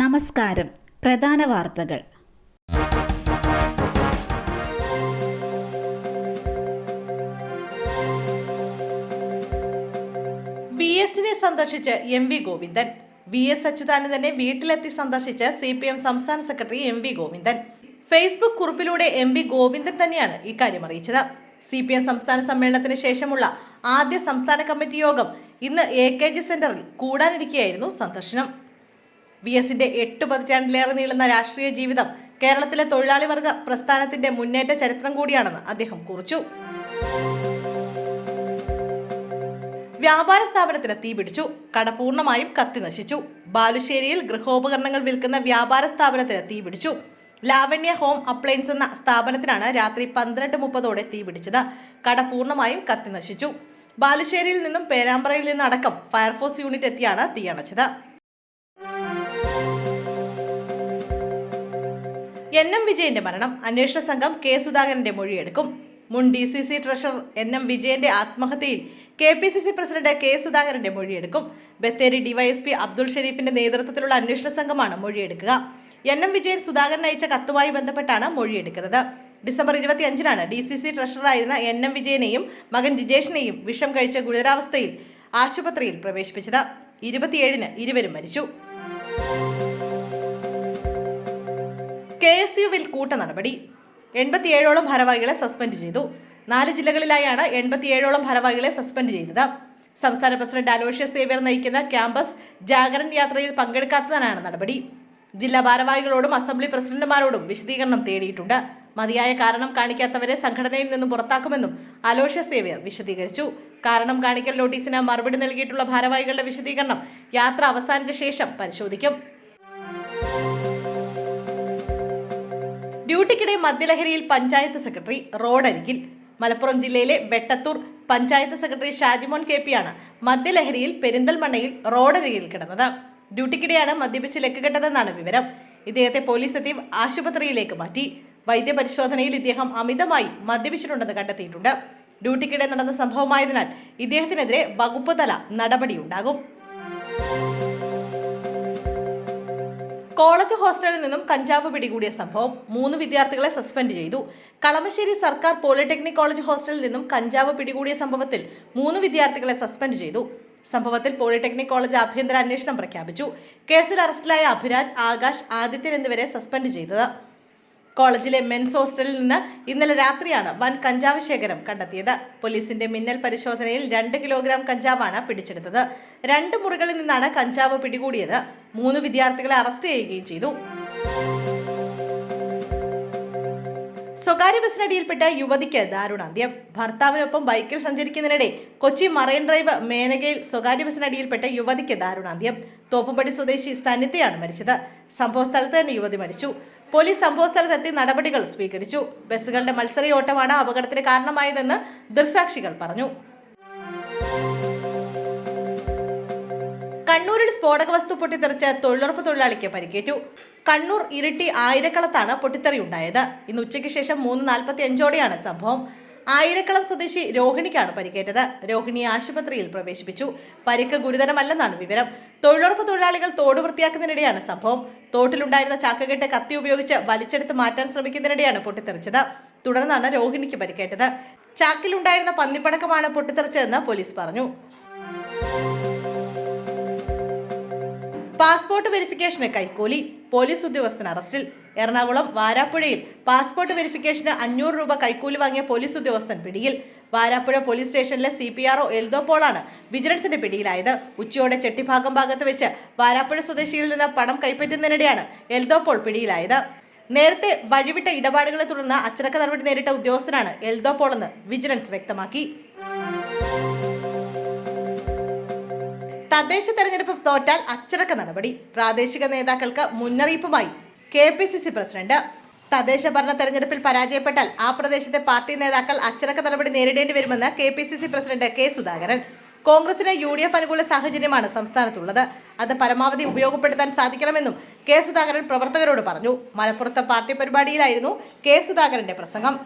നമസ്കാരം. പ്രധാന വാർത്തകൾ. വി എസിനെ സന്ദർശിച്ച് M V Govindan. V S അച്യുതാനന്ദനെ വീട്ടിലെത്തി സന്ദർശിച്ച് സി പി എം സംസ്ഥാന secretary M V Govindan. Facebook കുറിപ്പിലൂടെ M V Govindan തന്നെയാണ് ഇക്കാര്യം അറിയിച്ചത്. സി പി എം സംസ്ഥാന സമ്മേളനത്തിന് ശേഷമുള്ള ആദ്യ സംസ്ഥാന കമ്മിറ്റി യോഗം ഇന്ന് എ കെ ജി സെന്ററിൽ കൂടാനിരിക്കെയായിരുന്നു സന്ദർശനം. വി എസിന്റെ എട്ട് പതിറ്റാണ്ടിലേറെ നീളുന്ന രാഷ്ട്രീയ ജീവിതം കേരളത്തിലെ തൊഴിലാളി വർഗ പ്രസ്ഥാനത്തിന്റെ മുന്നേറ്റ ചരിത്രം കൂടിയാണെന്ന് അദ്ദേഹം കുറിച്ചു. വ്യാപാര സ്ഥാപനത്തിന് തീപിടിച്ചു കട പൂർണമായും കത്തി നശിച്ചു. ബാലുശ്ശേരിയിൽ ഗൃഹോപകരണങ്ങൾ വിൽക്കുന്ന വ്യാപാര സ്ഥാപനത്തിന് തീപിടിച്ചു ലാവണ്യ ഹോം അപ്ലയൻസ് എന്ന സ്ഥാപനത്തിനാണ് രാത്രി പന്ത്രണ്ട് മുപ്പതോടെ തീപിടിച്ചത് കട പൂർണമായും കത്തി നശിച്ചു. ബാലുശ്ശേരിയിൽ നിന്നും പേരാമ്പ്രയിൽ നിന്നടക്കം ഫയർഫോഴ്സ് യൂണിറ്റ് എത്തിയാണ് തീയണച്ചത് എൻ എം വിജയന്റെ മരണം. അന്വേഷണ സംഘം കെ സുധാകരന്റെ മൊഴിയെടുക്കും. മുൻ D C C treasurer N M വിജയന്റെ ആത്മഹത്യയിൽ K P C C president K സുധാകരന്റെ മൊഴിയെടുക്കും. ബത്തേരി ഡിവൈഎസ്പി അബ്ദുൾ ഷെരീഫിന്റെ നേതൃത്വത്തിലുള്ള അന്വേഷണ സംഘമാണ് മൊഴിയെടുക്കുക. എൻ എം വിജയൻ സുധാകരൻ അയച്ച കത്തുമായി ബന്ധപ്പെട്ടാണ് മൊഴിയെടുക്കുന്നത്. ഡിസംബർ ഇരുപത്തി അഞ്ചിനാണ് ഡി സി സി ട്രഷററായിരുന്ന എൻ എം വിജയനെയും മകൻ ജിജേഷിനെയും വിഷം കഴിച്ച ഗുരുതരാവസ്ഥയിൽ ആശുപത്രിയിൽ പ്രവേശിപ്പിച്ചത്. ഇരുപത്തിയേഴിന് ഇരുവരും മരിച്ചു. കെ എസ് യുവിൽ കൂട്ട നടപടി. എൺപത്തിയേഴോളം ഭാരവാഹികളെ സസ്പെൻഡ് ചെയ്തു. നാല് ജില്ലകളിലായാണ് എൺപത്തിയേഴോളം ഭാരവാഹികളെ സസ്പെൻഡ് ചെയ്തത്. സംസ്ഥാന പ്രസിഡന്റ് അലോഷ്യ സേവ്യർ നയിക്കുന്ന ക്യാമ്പസ് ജാഗരൺ യാത്രയിൽ പങ്കെടുക്കാത്തതിനാണ് നടപടി. ജില്ലാ ഭാരവാഹികളോടും അസംബ്ലി പ്രസിഡന്റുമാരോടും വിശദീകരണം തേടിയിട്ടുണ്ട്. മതിയായ കാരണം കാണിക്കാത്തവരെ സംഘടനയിൽ നിന്നും പുറത്താക്കുമെന്നും അലോഷ്യ സേവ്യർ വിശദീകരിച്ചു. കാരണം കാണിക്കൽ നോട്ടീസിന് മറുപടി നൽകിയിട്ടുള്ള ഭാരവാഹികളുടെ വിശദീകരണം യാത്ര അവസാനിച്ച ശേഷം പരിശോധിക്കും. ഡ്യൂട്ടിക്കിടെ മദ്യലഹരിയിൽ പഞ്ചായത്ത് സെക്രട്ടറി റോഡരികിൽ. മലപ്പുറം ജില്ലയിലെ വെട്ടത്തൂർ പഞ്ചായത്ത് സെക്രട്ടറി ഷാജിമോൻ കെ ആണ് മദ്യലഹരിയിൽ പെരിന്തൽമണ്ണയിൽ റോഡരികിൽ കിടന്നത്. ഡ്യൂട്ടിക്കിടെയാണ് മദ്യപിച്ച് ലക്കുകെട്ടതെന്നാണ് വിവരം. ഇദ്ദേഹത്തെ പോലീസ് എത്തി ആശുപത്രിയിലേക്ക് മാറ്റി. വൈദ്യപരിശോധനയിൽ ഇദ്ദേഹം അമിതമായി മദ്യപിച്ചിട്ടുണ്ടെന്ന് കണ്ടെത്തിയിട്ടുണ്ട്. ഡ്യൂട്ടിക്കിടെ നടന്ന സംഭവമായതിനാൽ ഇദ്ദേഹത്തിനെതിരെ വകുപ്പ് തല നടപടിയുണ്ടാകും. കോളേജ് ഹോസ്റ്റലിൽ നിന്നും കഞ്ചാവ് പിടികൂടിയ സംഭവം മൂന്ന് വിദ്യാർത്ഥികളെ സസ്പെൻഡ് ചെയ്തു. കളമശ്ശേരി സർക്കാർ പോളിടെക്നിക് കോളേജ് ഹോസ്റ്റലിൽ നിന്നും കഞ്ചാവ് പിടികൂടിയ സംഭവത്തിൽ മൂന്ന് വിദ്യാർത്ഥികളെ സസ്പെൻഡ് ചെയ്തു. സംഭവത്തിൽ പോളിടെക്നിക് കോളേജ് ആഭ്യന്തര അന്വേഷണം പ്രഖ്യാപിച്ചു. കേസിൽ അറസ്റ്റിലായ അഭിരാജ് ആകാശ് ആദിത്യൻ എന്നിവരെ സസ്പെൻഡ് ചെയ്തത്. കോളേജിലെ മെൻസ് ഹോസ്റ്റലിൽ നിന്ന് ഇന്നലെ രാത്രിയാണ് വൻ കഞ്ചാവ് ശേഖരം കണ്ടെത്തിയത്. പോലീസിന്റെ മിന്നൽ പരിശോധനയിൽ രണ്ട് കിലോഗ്രാം കഞ്ചാവാണ് പിടിച്ചെടുത്തത്. രണ്ട് മുറികളിൽ നിന്നാണ് കഞ്ചാവ് പിടികൂടിയത്. മൂന്ന് വിദ്യാർത്ഥികളെ അറസ്റ്റ് ചെയ്യുകയും ചെയ്തു. സ്വകാര്യ ബസ്സിനടിയിൽപ്പെട്ട യുവതിക്ക് ദാരുണാന്ത്യം. ഭർത്താവിനൊപ്പം ബൈക്കിൽ സഞ്ചരിക്കുന്നതിനിടെ കൊച്ചി മറൈൻ ഡ്രൈവ് മേനകയിൽ സ്വകാര്യ ബസ്സിനടിയിൽപ്പെട്ട യുവതിക്ക് ദാരുണാന്ത്യം. തോപ്പുംപടി സ്വദേശി സന്നിധയാണ് മരിച്ചത്. സംഭവ സ്ഥലത്ത് തന്നെ യുവതി മരിച്ചു. പോലീസ് സംഭവ സ്ഥലത്തെത്തി നടപടികൾ സ്വീകരിച്ചു. ബസ്സുകളുടെ മത്സരയോട്ടമാണ് അപകടത്തിന് കാരണമായതെന്ന് ദൃക്സാക്ഷികൾ പറഞ്ഞു. കണ്ണൂരിൽ സ്ഫോടക വസ്തു പൊട്ടിത്തെറിച്ച് തൊഴിലുറപ്പ് തൊഴിലാളിക്ക് പരിക്കേറ്റു. കണ്ണൂർ ഇരിട്ടി ആയിരക്കളത്താണ് പൊട്ടിത്തെറി ഉണ്ടായത്. ഇന്ന് ഉച്ചയ്ക്ക് ശേഷം മൂന്ന് നാൽപ്പത്തി അഞ്ചോടെയാണ് സംഭവം. ആയിരക്കളം സ്വദേശി രോഹിണിക്കാണ് പരിക്കേറ്റത്. രോഹിണിയെ ആശുപത്രിയിൽ പ്രവേശിപ്പിച്ചു. പരിക്ക് ഗുരുതരമല്ലെന്നാണ് വിവരം. തൊഴിലുറപ്പ് തൊഴിലാളികൾ തോട് വൃത്തിയാക്കുന്നതിനിടെയാണ് സംഭവം. തോട്ടിലുണ്ടായിരുന്ന ചാക്കുകെട്ട് കത്തി ഉപയോഗിച്ച് വലിച്ചെടുത്ത് മാറ്റാൻ ശ്രമിക്കുന്നതിനിടെയാണ് പൊട്ടിത്തെറിച്ചത്. തുടർന്നാണ് രോഹിണിക്ക് പരിക്കേറ്റത്. ചാക്കിലുണ്ടായിരുന്ന പന്നിപ്പടക്കമാണ് പൊട്ടിത്തെറിച്ചതെന്ന് പോലീസ് പറഞ്ഞു. പാസ്പോർട്ട് വെരിഫിക്കേഷന് കൈക്കൂലി. പോലീസ് ഉദ്യോഗസ്ഥൻ അറസ്റ്റിൽ. എറണാകുളം വാരാപ്പുഴയിൽ പാസ്പോർട്ട് വെരിഫിക്കേഷന് അഞ്ഞൂറ് രൂപ കൈക്കൂലി വാങ്ങിയ പോലീസ് ഉദ്യോഗസ്ഥൻ പിടിയിൽ. വാരാപ്പുഴ പോലീസ് സ്റ്റേഷനിലെ C P R O Eldho വിജിലൻസിന്റെ പിടിയിലായത്. ഉച്ചയോടെ ചെട്ടിഭാഗം ഭാഗത്ത് വെച്ച് വാരാപ്പുഴ സ്വദേശിയിൽ നിന്ന് പണം കൈപ്പറ്റുന്നതിനിടെയാണ് എൽദോപോൾ പിടിയിലായത്. നേരത്തെ വഴിവിട്ട ഇടപാടുകളെ തുടർന്ന് അച്ചടക്ക നടപടി നേരിട്ട ഉദ്യോഗസ്ഥനാണ് എൽദോ പോൾ എന്ന് വിജിലൻസ് വ്യക്തമാക്കി. തദ്ദേശ തെരഞ്ഞെടുപ്പ് തോറ്റാൽ അച്ചടക്ക നടപടി. പ്രാദേശിക നേതാക്കൾക്ക് മുന്നറിയിപ്പുമായി K P C C president. തദ്ദേശ ഭരണ തെരഞ്ഞെടുപ്പിൽ പരാജയപ്പെട്ടാൽ ആ പ്രദേശത്തെ പാർട്ടി നേതാക്കൾ അച്ചടക്ക നടപടി നേരിടേണ്ടി വരുമെന്ന് K P C C president K Sudhakaran. കോൺഗ്രസിന് യു ഡി എഫ് അനുകൂല സാഹചര്യമാണ് സംസ്ഥാനത്തുള്ളത്. അത് പരമാവധി ഉപയോഗപ്പെടുത്താൻ സാധിക്കണമെന്നും കെ സുധാകരൻ പ്രവർത്തകരോട് പറഞ്ഞു. മലപ്പുറത്തെ പാർട്ടി പരിപാടിയിലായിരുന്നു കെ സുധാകരന്റെ പ്രസംഗം.